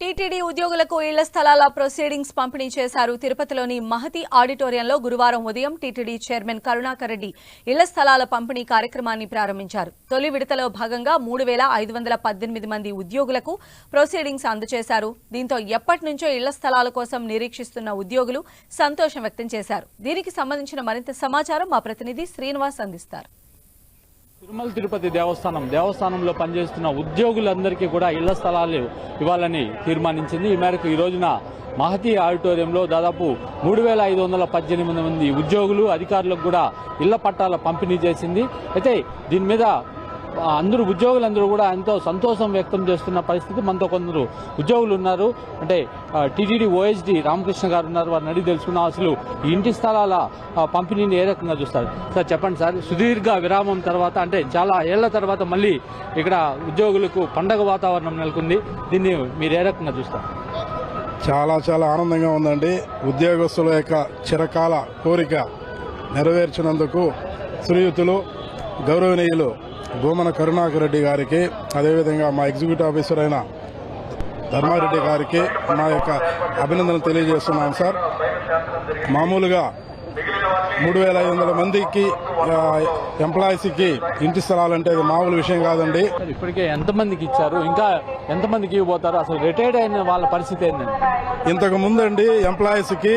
TTD ఉద్యోగులకు ఇళ్ళ స్థలాల ప్రొసీడింగ్స్ పంపిణీ చేశారు. తిరుపతిలోని మహతి ఆడిటోరియంలో గురువారం ఉదయం టీటీడీ చైర్మన్ కరుణాకర్ రెడ్డి ఇళ్ళ స్థలాల పంపిణీ కార్యక్రమాన్ని ప్రారంభించారు. తొలి విడతలో భాగంగా మూడు వేల ఐదు వందల పద్దెనిమిది మంది ఉద్యోగులకు ప్రొసీడింగ్స్ అందజేశారు. దీంతో ఎప్పటి నుంచో ఇళ్ళ స్థలాల కోసం నిరీక్షిస్తున్న ఉద్యోగులు సంతోషం వ్యక్తం చేశారు. దీనికి సంబంధించిన మరింత సమాచారం మా ప్రతినిధి శ్రీనివాస్ అందిస్తారు. తిరుమల తిరుపతి దేవస్థానం దేవస్థానంలో పనిచేస్తున్న ఉద్యోగులందరికీ కూడా ఇళ్ళ స్థలాలు ఇవ్వాలని తీర్మానించింది. ఈ మేరకు ఈ రోజున మహతి ఆడిటోరియంలో దాదాపు మూడు వేల ఐదు వందల పద్దెనిమిది మంది ఉద్యోగులు అధికారులకు కూడా ఇళ్ళ పట్టాల పంపిణీ చేసింది. అయితే దీని మీద అందరూ ఉద్యోగులందరూ కూడా ఎంతో సంతోషం వ్యక్తం చేస్తున్న పరిస్థితి మనతో కొందరు ఉద్యోగులు ఉన్నారు. అంటే టీటీడీ ఓఎస్డి రామకృష్ణ గారు ఉన్నారు. వారిని అడిగి తెలుసుకున్నాం అసలు ఇంటి స్థలాల పంపిణీని ఏ రకంగా చూస్తారు? సార్ చెప్పండి సార్. సుదీర్ఘ విరామం తర్వాత అంటే చాలా ఏళ్ళ తర్వాత మళ్ళీ ఇక్కడ ఉద్యోగులకు పండగ వాతావరణం నెలకొంది. దీన్ని మీరు ఏ రకంగా చూస్తారు? చాలా చాలా ఆనందంగా ఉందండి. ఉద్యోగస్తుల యొక్క చిరకాల కోరిక నెరవేర్చినందుకు శ్రీయుతులు గౌరవనీయులు భూమన కరుణాకర్ రెడ్డి గారికి అదేవిధంగా మా ఎగ్జిక్యూటివ్ ఆఫీసర్ అయిన ధర్మారెడ్డి గారికి మా యొక్క అభినందనలు తెలియజేస్తున్నాం సార్. మామూలుగా మూడు వేల ఐదు వందల మందికి ఎంప్లాయీస్కి ఇంటి స్థలాలంటే అది మామూలు విషయం కాదండి. ఇప్పటికే ఎంతమందికి ఇచ్చారు? ఇంకా ఎంతమందికి ఇవ్వబోతారు? అసలు రిటైర్డ్ అయిన వాళ్ళ పరిస్థితి ఏంటండి ఇంతకు ముందండి ఎంప్లాయీస్కి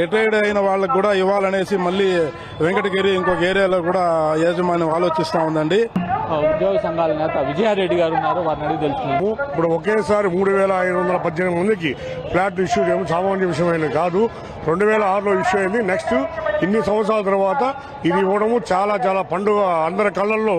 రిటైర్డ్ అయిన వాళ్ళకి కూడా ఇవ్వాలనేసి మళ్ళీ వెంకటగిరి ఇంకొక ఏరియాలో కూడా యాజమాన్యం ఆలోచిస్తా ఉందండి. ఉద్యోగ సంఘాల నేత విజయారెడ్డి గారు ఉన్నారు వారిని అడిగి తెలుసుకున్నాము ఇప్పుడు ఒకేసారి మూడు వేల ఐదు వందల పద్దెనిమిది మందికి ఫ్లాట్ ఇష్యూ చేయడం సామాన్య విషయమైన కాదు. రెండు వేల ఆరులో ఇష్యూ అయింది. నెక్స్ట్ ఇన్ని సంవత్సరాల తర్వాత ఇది ఇవ్వడము చాలా చాలా పండుగ. అందరి కళ్ళల్లో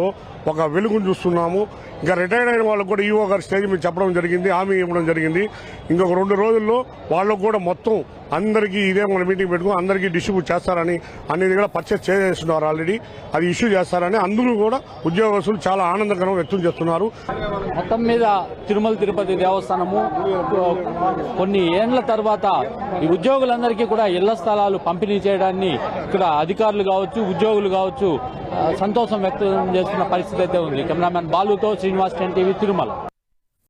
ఒక వెలుగును చూస్తున్నాము. ఇంకా రిటైర్డ్ అయిన వాళ్ళకు కూడా ఈవో గారి స్టేజ్ మీద చెప్పడం జరిగింది హామీ ఇవ్వడం జరిగింది. ఇంకొక రెండు రోజుల్లో వాళ్ళకు కూడా మొత్తం అందరికీ ఇదే మన మీటింగ్ పెట్టుకుని అందరికీ డిస్ట్రిబ్యూట్ చేస్తారని అనేది కూడా పర్చేస్ చేసేస్తున్నారు ఆల్రెడీ అది ఇష్యూ చేస్తారని అందులో కూడా ఉద్యోగస్తులు చాలా ఆనందకరంగా వ్యక్తం చేస్తున్నారు. మొత్తం మీద తిరుమల తిరుపతి దేవస్థానము కొన్ని ఏండ్ల తర్వాత ఈ ఉద్యోగులందరికీ కూడా ఇళ్ళ స్థలాలు పంపిణీ చేయడాన్ని ఇక్కడ అధికారులు కావచ్చు ఉద్యోగులు కావచ్చు ఆ, సంతోషం వ్యక్తం చేస్తున్న పరిస్థితి అయితే ఉంది. కెమెరామెన్ బాలుతో శ్రీనివాస్ టెన్ టీవీ తిరుమల.